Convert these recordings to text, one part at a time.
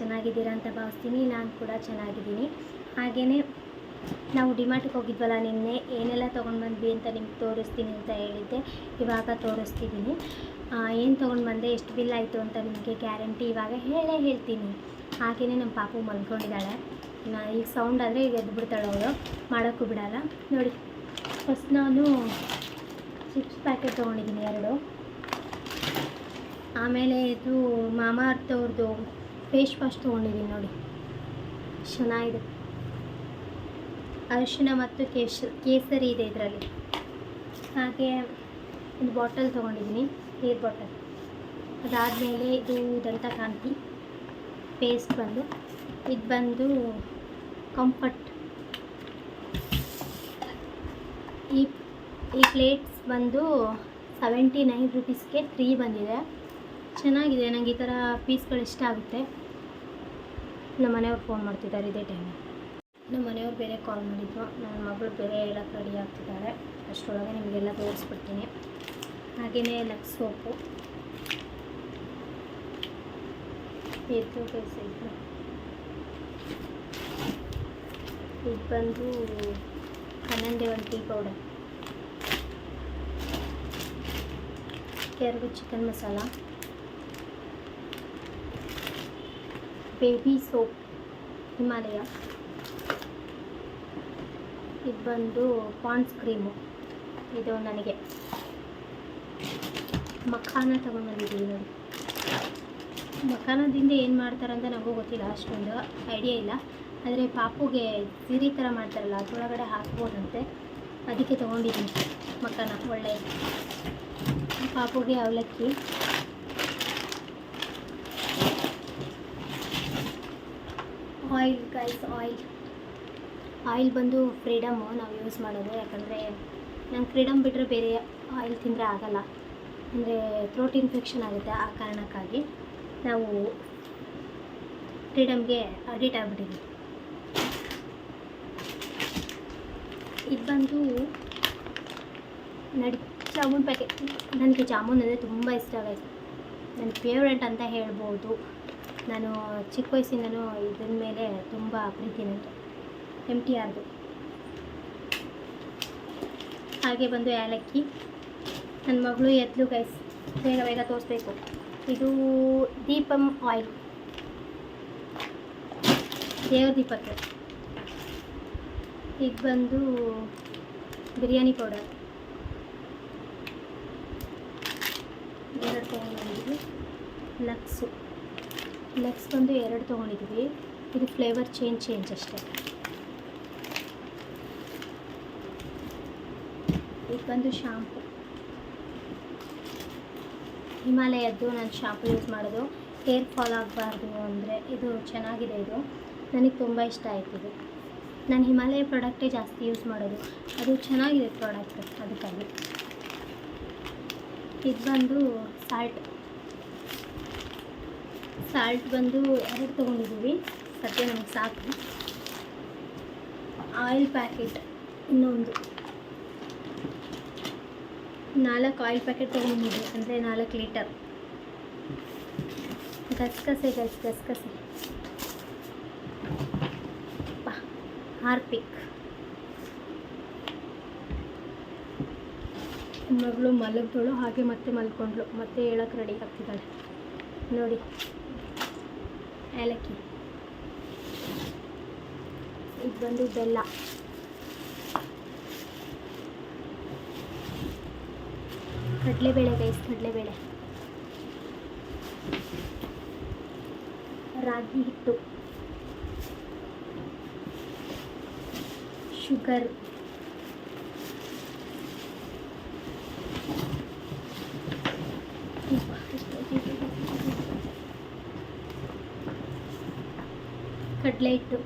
ಚೆನ್ನಾಗಿದ್ದೀರಾ ಅಂತ ಭಾವಿಸ್ತೀನಿ. ನಾನು ಕೂಡ ಚೆನ್ನಾಗಿದ್ದೀನಿ. ಹಾಗೆಯೇ ನಾವು ಡಿಮಾರ್ಟಿಗೆ ಹೋಗಿದ್ವಲ್ಲ ನಿನ್ನೆ, ಏನೆಲ್ಲ ತೊಗೊಂಡು ಬಂದ್ವಿ ಅಂತ ನಿಮ್ಗೆ ತೋರಿಸ್ತೀನಿ ಅಂತ ಹೇಳಿದ್ದೆ. ಇವಾಗ ತೋರಿಸ್ತಿದ್ದೀನಿ. ಏನು ತೊಗೊಂಡು ಬಂದೆ, ಎಷ್ಟು ಬಿಲ್ ಆಯಿತು ಅಂತ ನಿಮಗೆ ಗ್ಯಾರಂಟಿ ಇವಾಗ ಹೇಳೇ ಹೇಳ್ತೀನಿ. ಹಾಗೆಯೇ ನಮ್ಮ ಪಾಪು ಮಲ್ಕೊಂಡಿದ್ದಾಳೆ. ಈಗ ಸೌಂಡ್ ಆದರೆ ಈಗ ಎದ್ದು ಬಿಡ್ತಾಳೆ ಅವಳು. ಮಾಡೋಕ್ಕೂ ಬಿಡಲ್ಲ. ನೋಡಿ, ಫಸ್ಟ್ ನಾನು ಚಿಪ್ಸ್ ಪ್ಯಾಕೆಟ್ ತೊಗೊಂಡಿದ್ದೀನಿ ಎರಡು. ಆಮೇಲೆ ಇದು ಮಾಮಾ ಅರ್ಥ ಅವ್ರದ್ದು ಫೇಸ್ ವಾಶ್ ತೊಗೊಂಡಿದ್ದೀನಿ ನೋಡಿ. ಚೆನ್ನಾಗಿದೆ. ಅರಿಶಿಣ ಮತ್ತು ಕೇಶ, ಕೇಸರಿ ಇದೆ ಇದರಲ್ಲಿ. ಹಾಗೆ ಒಂದು ಬಾಟಲ್ ತೊಗೊಂಡಿದ್ದೀನಿ, ನೀರು ಬಾಟಲ್. ಅದಾದಮೇಲೆ ಇದು ದಂತಕಾಂತಿ ಪೇಸ್ಟ್ ಬಂದು, ಇದು ಬಂದು ಕಂಫರ್ಟ್. ಈ ಈ ಪ್ಲೇಟ್ಸ್ ಬಂದು ಸೆವೆಂಟಿ ನೈನ್ ರುಪೀಸ್ಗೆ ತ್ರೀ ಬಂದಿದೆ. ಚೆನ್ನಾಗಿದೆ. ನನಗೆ ಈ ಥರ ಪೀಸ್ಗಳು ಇಷ್ಟ ಆಗುತ್ತೆ. ನಮ್ಮ ಮನೆಯವ್ರು ಫೋನ್ ಮಾಡ್ತಿದ್ದಾರೆ ಇದೇ ಟೈಮಲ್ಲಿ. ನಮ್ಮ ಮನೆಯವ್ರು ಬೇರೆ ಕಾಲ್ ಮಾಡಿದ್ರು. ನನ್ನ ಮಗಳು ಬೇರೆ ಹೇಳಕ್ಕೆ ರೆಡಿ ಆಗ್ತಿದ್ದಾರೆ. ಅಷ್ಟರೊಳಗೆ ನಿಮಗೆಲ್ಲ ತೋರಿಸ್ಬಿಡ್ತೀನಿ. ಹಾಗೆಯೇ ಲಕ್ ಸೋಪು. ಇದು ಕೆಲಸ ಇದು ಬಂದು ಕನ್ನಂದೇವನ್ ಟೀ ಪೌಡರ್. ಎರಡು chicken masala. Baby soap Himalaya ಇದು ಬಂದು ಪಾಂಡ್ಸ್ ಕ್ರೀಮು. ಇದು ನನಗೆ. ಮಖಾನ ತೊಗೊಂಡ್ಬಂದಿದ್ದೀವಿ ನೋಡಿ. ಮಖಾನದಿಂದ ಏನು ಮಾಡ್ತಾರೆ ಅಂತ ನಮಗೂ ಗೊತ್ತಿಲ್ಲ, ಅಷ್ಟೊಂದು ಐಡಿಯಾ ಇಲ್ಲ. ಆದರೆ ಪಾಪುಗೆ ಸಿರಿ ಥರ ಮಾಡ್ತಾರಲ್ಲ, ಅದರೊಳಗಡೆ ಹಾಕ್ಬೋದಂತೆ. ಅದಕ್ಕೆ ತೊಗೊಂಡಿದ್ದೀನಿ ಮಖಾನ, ಒಳ್ಳೆ. ಪಾಪುಗೆ ಅವಲಕ್ಕಿ. Oil guys, oil. ಆಯಿಲ್ ಬಂದು ಫ್ರೀಡಮ್ಮು ನಾವು ಯೂಸ್ ಮಾಡೋದು, ಯಾಕಂದರೆ ನಂಗೆ ಫ್ರೀಡಮ್ ಬಿಟ್ಟರೆ ಬೇರೆ ಆಯಿಲ್ ತಿಂದರೆ ಆಗಲ್ಲ. ಅಂದರೆ ಥ್ರೋಟ್ ಇನ್ಫೆಕ್ಷನ್ ಆಗುತ್ತೆ ಆ ಕಾರಣಕ್ಕಾಗಿ ನಾವು ಫ್ರೀಡಮ್ಗೆ ಅಡಿಟ್ ಆಗಿಬಿಟ್ಟಿದ್ವಿ ಇದು ಬಂದು ನಡಿ, ಜಾಮೂನ್ ಪ್ಯಾಕೆಟ್ ನನಗೆ ಜಾಮೂನ್ ಅಂದರೆ ತುಂಬ ಇಷ್ಟ ಆಗುತ್ತೆ ನನ್ನ ಫೇವ್ರೆಟ್ ಅಂತ ಹೇಳ್ಬೋದು. ನಾನು ಚಿಕ್ಕ ವಯಸ್ಸಿನೂ ಇದ್ರ ಮೇಲೆ ತುಂಬ ಪ್ರೀತಿ ನನಗೆ ಎಂ ಟಿ ಆರ್ದು ಹಾಗೆ ಬಂದು ಏಲಕ್ಕಿ. ನನ್ನ ಮಗಳು ಎದ್ಲು ಗೈಸ್ ಬೇಗ ಬೇಗ ತೋರಿಸ್ಬೇಕು. ಇದು ದೀಪಂ ಆಯಿಲ್ ದೇವ್ರ ದೀಪಕ್ಕೆ. ಇದು ಬಂದು ಬಿರಿಯಾನಿ ಪೌಡರ್ ಎರಡು ತೊಗೊಂಡಿದ್ದೀವಿ ಲಕ್ಸು ಲಕ್ಸ್ ಬಂದು ಎರಡು ತೊಗೊಂಡಿದ್ದೀವಿ. ಇದು ಫ್ಲೇವರ್ ಚೇಂಜ್ ಚೇಂಜ್ ಅಷ್ಟೇ. ಇದು ಬಂದು ಶಾಂಪು ಹಿಮಾಲಯದ್ದು ನಾನು ಶಾಂಪು ಯೂಸ್ ಮಾಡೋದು. ಹೇರ್ ಫಾಲ್ ಆಗಬಾರ್ದು ಅಂದರೆ ಇದು ಚೆನ್ನಾಗಿದೆ ಇದು. ನನಗೆ ತುಂಬ ಇಷ್ಟ ಆಯ್ತು ಇದು. ನಾನು ಹಿಮಾಲಯ ಪ್ರಾಡಕ್ಟೇ ಜಾಸ್ತಿ ಯೂಸ್ ಮಾಡೋದು. ಅದು ಚೆನ್ನಾಗಿದೆ ಪ್ರಾಡಕ್ಟ್ ಅದಕ್ಕಾಗಿ. ಇದು ಬಂದು ಸಾಲ್ಟ್ ಸಾಲ್ಟ್ ಬಂದು ಎರಡು ತೊಗೊಂಡಿದ್ದೀವಿ. ಸದ್ಯ ನಮಗೆ ಸಾಕು. ಆಯಿಲ್ ಪ್ಯಾಕೆಟ್ ಇನ್ನೊಂದು. ನಾಲ್ಕು ಆಯಿಲ್ ಪ್ಯಾಕೆಟ್ ತೊಗೊಂಡಿದ್ದೀವಿ. ಅಂದರೆ ನಾಲ್ಕು ಲೀಟರ್ ಗಸಗಸೆ ಗಸ್ ಗಸಗಸೆ ಹಾರ್ಪಿಕ್. ಮಗಳು ಮಲಗಿದಳು, ಹಾಗೆ ಮತ್ತೆ ಮಲ್ಕೊಂಡ್ಳು. ಮತ್ತೆ ಹೇಳಕ್ಕೆ ರೆಡಿ ಆಗ್ತಿದ್ದಾಳೆ. ನೋಡಿ. ಏಲಕ್ಕಿ ಇದು ಬಂದು ಬೆಲ್ಲ ಕಡಲೆಬೇಳೆ ಗೈಸ್ ಕಡಲೆಬೇಳೆ ರಾಗಿ ಹಿಟ್ಟು ಶುಗರ್ ಕಡಲೆ ಹಿಟ್ಟು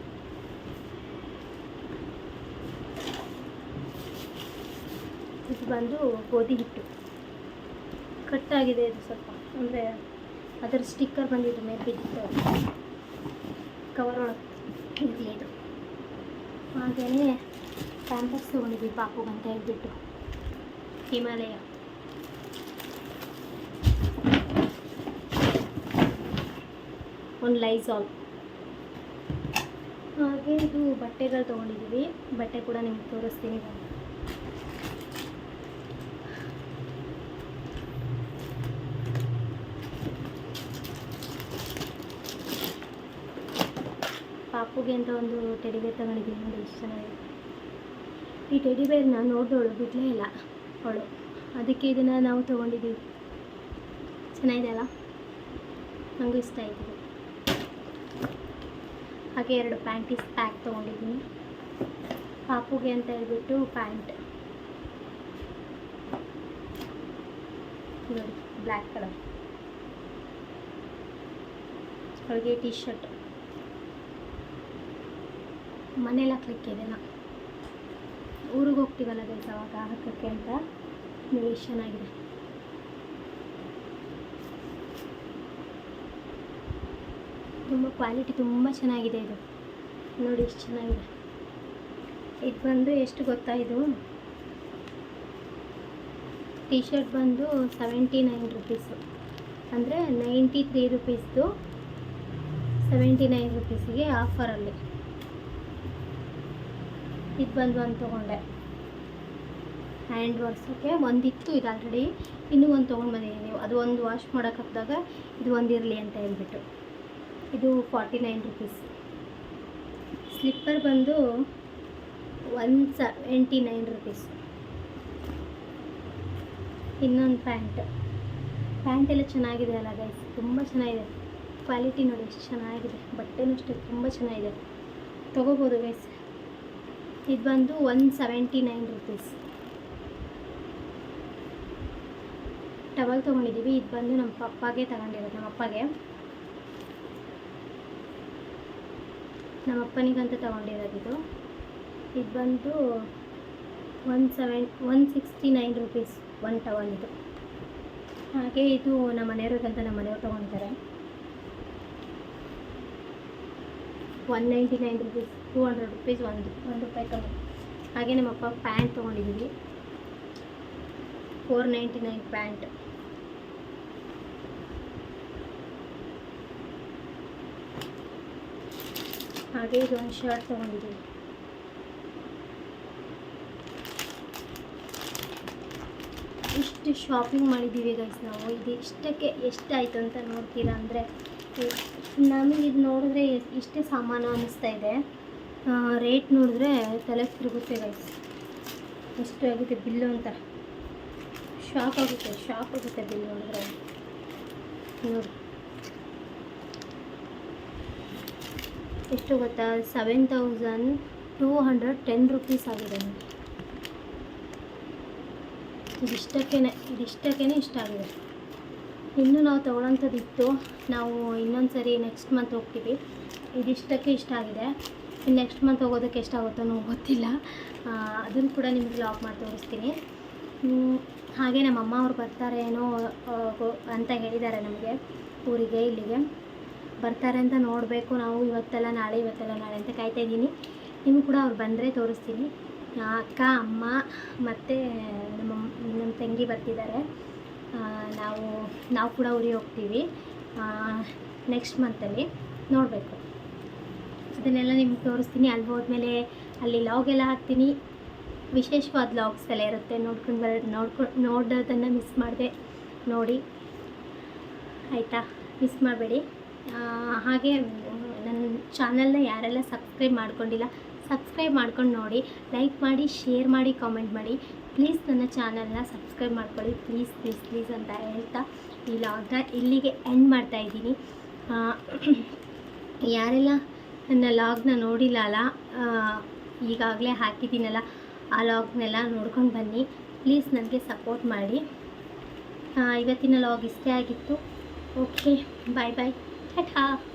ಇದು ಬಂದು ಗೋಧಿ ಹಿಟ್ಟು. ಕಟ್ಟಾಗಿದೆ ಇದು ಸ್ವಲ್ಪ. ಅಂದರೆ ಅದರ ಸ್ಟಿಕ್ಕರ್ ಬಂದಿದ್ದು ಮೇಲೆ ಬಿದ್ದಿತ್ತು. ಕವರ್ ಒಳಗೆ ಇದು. ಹಾಗೆಯೇ ಪ್ಯಾಂಪರ್ಸ್ ತೊಗೊಂಡಿದ್ವಿ ಪಾಪುಗಂತ ಹೇಳ್ಬಿಟ್ಟು. ಹಿಮಾಲಯ. ಒಂದು ಲೈಸಾಲ್ ಹಾಗೆ ಇದು ಬಟ್ಟೆಗಳು ತೊಗೊಂಡಿದ್ದೀವಿ. ಬಟ್ಟೆ ಕೂಡ ನಿಮ್ಗೆ ತೋರಿಸ್ತೀನಿ. ನಾನು ಪಾಪುಗೆ ಅಂತ ಒಂದು ಟೆಡಿಬೇರ್ ತಗೊಂಡಿದ್ದೀನಿ ನೋಡಿ, ಎಷ್ಟು ಚೆನ್ನಾಗಿದೆ. ಈ ಟೆಡಿ ಬೇರ್ನ ನೋಡಿದವಳು ಬಿಡಲೇ ಇಲ್ಲ ಅವಳು. ಅದಕ್ಕೆ ಇದನ್ನು ನಾವು ತೊಗೊಂಡಿದ್ದೀವಿ. ಚೆನ್ನಾಗಿದೆ ಅಲ್ಲ? ನನಗೂ ಇಷ್ಟ ಆಯಿತು. ಹಾಗೆ ಎರಡು ಪ್ಯಾಂಟೀಸ್ ಪ್ಯಾಕ್ ತೊಗೊಂಡಿದ್ದೀನಿ. ಪಾಪುಗೆ ಅಂತ ಹೇಳ್ಬಿಟ್ಟು ಪ್ಯಾಂಟ್. ನೋಡಿ, ಬ್ಲ್ಯಾಕ್ ಕಲರ್. ಅವಳಿಗೆ ಟೀ ಶರ್ಟ್ ಮನೇಲಿ ಹಾಕ್ಲಿಕ್ಕೆ ಇದೆಲ್ಲ ಊರಿಗೆ ಹೋಗ್ತೀವಲ್ಲ ಗೈಸ್ ಅವಾಗ ಹಾಕೋಕ್ಕೆ ಅಂತ? ನೋಡಿ ಚೆನ್ನಾಗಿದೆ ತುಂಬ ಕ್ವಾಲಿಟಿ ತುಂಬ ಚೆನ್ನಾಗಿದೆ ಇದು. ನೋಡಿ ಎಷ್ಟು ಚೆನ್ನಾಗಿದೆ. ಇದು ಬಂದು ಎಷ್ಟು ಗೊತ್ತಾ ಇದು? ಟೀ ಶರ್ಟ್ ಬಂದು ಸೆವೆಂಟಿ ನೈನ್ ರುಪೀಸು ಅಂದರೆ ನೈಂಟಿ ತ್ರೀ ರುಪೀಸ್ದು ಸೆವೆಂಟಿ ನೈನ್ ರುಪೀಸಿಗೆ ಆಫರಲ್ಲಿ ಇದು ಬಂದು ಒಂದು ತೊಗೊಂಡೆ. ಹ್ಯಾಂಡ್ ವಾಶಕ್ಕೆ ಒಂದಿತ್ತು ಇದು ಆಲ್ರೆಡಿ ಇನ್ನೂ ಒಂದು ತೊಗೊಂಡು ಬಂದಿದ್ದೀನಿ. ಅದು ಒಂದು ವಾಶ್ ಮಾಡೋಕೆ ಹಾಕಿದಾಗ ಇದು ಒಂದಿರಲಿ ಅಂತ ಹೇಳ್ಬಿಟ್ಟು. ಇದು ಫಾರ್ಟಿ ನೈನ್ ರುಪೀಸ್ ಸ್ಲಿಪ್ಪರ್ ಬಂದು ಒನ್ ಸೆವೆಂಟಿ ನೈನ್ ರುಪೀಸ್ ಇನ್ನೊಂದು ಪ್ಯಾಂಟ್. ಪ್ಯಾಂಟ್ ಎಲ್ಲ ಚೆನ್ನಾಗಿದೆ ಅಲ್ಲ ಗೈಸ್ ತುಂಬ ಚೆನ್ನಾಗಿದೆ. ಕ್ವಾಲಿಟಿ ನೋಡಿ, ಎಷ್ಟು ಚೆನ್ನಾಗಿದೆ. ಬಟ್ಟೆನೂ ಅಷ್ಟೇ, ತುಂಬ ಚೆನ್ನಾಗಿದೆ. ತೊಗೋಬೋದು ಗೈಸ್ ಇದು ಬಂದು one seventy nine rupees towel ತೊಗೊಂಡಿದ್ದೀವಿ. ಇದು ಬಂದು ನಮ್ಮ ಪಪ್ಪಾಗೆ ತಗೊಂಡಿರೋದು, ನಮ್ಮ ಅಪ್ಪಗೆ. ನಮ್ಮ ಅಪ್ಪನಿಗಂತ ತಗೊಂಡಿರೋದು ಇದು ಇದು ಬಂದು one seven, one sixty nine rupees one ಇದು ಹಾಗೆ ಇದು ನಮ್ಮ ಮನೆಯವ್ರಿಗಂತ ನಮ್ಮ ಮನೆಯವ್ರು ತೊಗೊಂತಾರೆ one ninety nine rupees, two hundred rupees ಒಂದು ಒಂದು ರೂಪಾಯಿ ತೊಗೊಂಡು. ಹಾಗೆ ನಮ್ಮ ಅಪ್ಪ ಪ್ಯಾಂಟ್ ತೊಗೊಂಡಿದ್ದೀವಿ. Four ninety nine pant. ಹಾಗೆ ಇದೊಂದು ಶರ್ಟ್ ತೊಗೊಂಡಿದ್ದೀನಿ ಇಷ್ಟು ಶಾಪಿಂಗ್ ಮಾಡಿದ್ದೀವಿ ಗೈಸ್ ನಾವು. ಇದು ಇಷ್ಟಕ್ಕೆ ಎಷ್ಟಾಯಿತು ಅಂತ ನೋಡ್ತೀರಾ ಅಂದರೆ ನಮಗೆ ಇದು ನೋಡಿದ್ರೆ ಇಷ್ಟೇ ಸಾಮಾನು ಅನ್ನಿಸ್ತಾ ಇದೆ. ರೇಟ್ ನೋಡಿದ್ರೆ ತಲೆ ತಿರುಗುತ್ತೆ ಗೈಸ್ ಎಷ್ಟು ಆಗುತ್ತೆ ಬಿಲ್ಲು ಅಂತ. ಶಾಕ್ ಆಗುತ್ತೆ ಶಾಕ್ ಆಗುತ್ತೆ ಬಿಲ್ ನೋಡಿದ್ರೆ. ನೋಡಿ. ಎಷ್ಟು ಗೊತ್ತಾ? Seven thousand two hundred ten rupees ಆಗಿದೆ ಇದಿಷ್ಟಕ್ಕೇ ಇದಿಷ್ಟಕ್ಕೇ ಇಷ್ಟ ಆಗಿದೆ. ಇನ್ನೂ ನಾವು ತೊಗೊಳೋಂಥದ್ದಿತ್ತು. ನಾವು ಇನ್ನೊಂದು ಸರಿ ನೆಕ್ಸ್ಟ್ ಮಂತ್ ಹೋಗ್ತೀವಿ. ಇದಿಷ್ಟಕ್ಕೆ ಇಷ್ಟ ಆಗಿದೆ. ನೆಕ್ಸ್ಟ್ ಮಂತ್ ಹೋಗೋದಕ್ಕೆ ಎಷ್ಟಾಗುತ್ತೋ ಗೊತ್ತಿಲ್ಲ. ಅದನ್ನು ಕೂಡ ನಿಮಗೆ ಲಾಕ್ ಮಾಡಿ ತೋರಿಸ್ತೀನಿ. ಹಾಗೆ ನಮ್ಮ ಅಮ್ಮ ಅವ್ರು ಬರ್ತಾರೆ ಏನೋ ಗೊ- ಅಂತ ಹೇಳಿದ್ದಾರೆ ನಮಗೆ, ಊರಿಗೆ, ಇಲ್ಲಿಗೆ. ಬರ್ತಾರೆ ಅಂತ ನೋಡಬೇಕು ನಾವು ಇವತ್ತೆಲ್ಲ, ನಾಳೆ ಇವತ್ತೆಲ್ಲ, ನಾಳೆ ಅಂತ ಕಾಯ್ತಾ ಇದ್ದೀನಿ. ನಿಮ್ಗೆ ಕೂಡ ಅವ್ರು ಬಂದರೆ ತೋರಿಸ್ತೀನಿ. ಅಕ್ಕ, ಅಮ್ಮ ಮತ್ತು ನಮ್ಮ ನಮ್ಮ ತಂಗಿ ಬರ್ತಿದ್ದಾರೆ. ನಾವು ನಾವು ಕೂಡ ಊರಿಗೆ ಹೋಗ್ತೀವಿ. ನೆಕ್ಸ್ಟ್ ಮಂತಲ್ಲಿ ನೋಡಬೇಕು. ಅದನ್ನೆಲ್ಲ ನಿಮ್ಗೆ ತೋರಿಸ್ತೀನಿ. ಅಲ್ಲಿ ಹೋದ್ಮೇಲೆ ಅಲ್ಲಿ ಲಾಗ್ ಎಲ್ಲ ಹಾಕ್ತೀನಿ. ವಿಶೇಷವಾದ ಲಾಗ್ಸ್ ಎಲ್ಲ ಇರುತ್ತೆ. ನೋಡ್ಕೊಂಡು ಬರ ನೋಡ್ಕೊಂಡು ನೋಡೋದನ್ನು ಮಿಸ್ ಮಾಡಿದೆ ನೋಡಿ. ಆಯಿತಾ? ಮಿಸ್ ಮಾಡಬೇಡಿ. ಹಾಗೆ ನನ್ನ ಚಾನಲ್ನ ಯಾರೆಲ್ಲ ಸಬ್ಸ್ಕ್ರೈಬ್ ಮಾಡ್ಕೊಂಡಿಲ್ಲ, ಸಬ್ಸ್ಕ್ರೈಬ್ ಮಾಡ್ಕೊಂಡು ನೋಡಿ, ಲೈಕ್ ಮಾಡಿ, ಶೇರ್ ಮಾಡಿ, ಕಾಮೆಂಟ್ ಮಾಡಿ. ಪ್ಲೀಸ್ ನನ್ನ ಚಾನಲ್ನ ಸಬ್ಸ್ಕ್ರೈಬ್ ಮಾಡ್ಕೊಳ್ಳಿ. ಪ್ಲೀಸ್ ಪ್ಲೀಸ್ ಪ್ಲೀಸ್ ಅಂತ ಹೇಳ್ತಾ ಈ ಲಾಗ್ನ ಇಲ್ಲಿಗೆ ಎಂಡ್ ಮಾಡ್ತಾ ಇದ್ದೀನಿ. ಯಾರೆಲ್ಲ ನನ್ನ ಲಾಗ್ನ ನೋಡಿಲ್ಲ ಅಲ್ಲ ಈಗಾಗಲೇ ಹಾಕಿದ್ದೀನಲ್ಲ, ಆ ಲಾಗ್ನೆಲ್ಲ ನೋಡ್ಕೊಂಡು ಬನ್ನಿ. ಪ್ಲೀಸ್ ನನಗೆ ಸಪೋರ್ಟ್ ಮಾಡಿ. ಇವತ್ತಿನ ಲಾಗ್ ಇಷ್ಟೇ ಆಗಿತ್ತು. Okay, bye bye. Hết!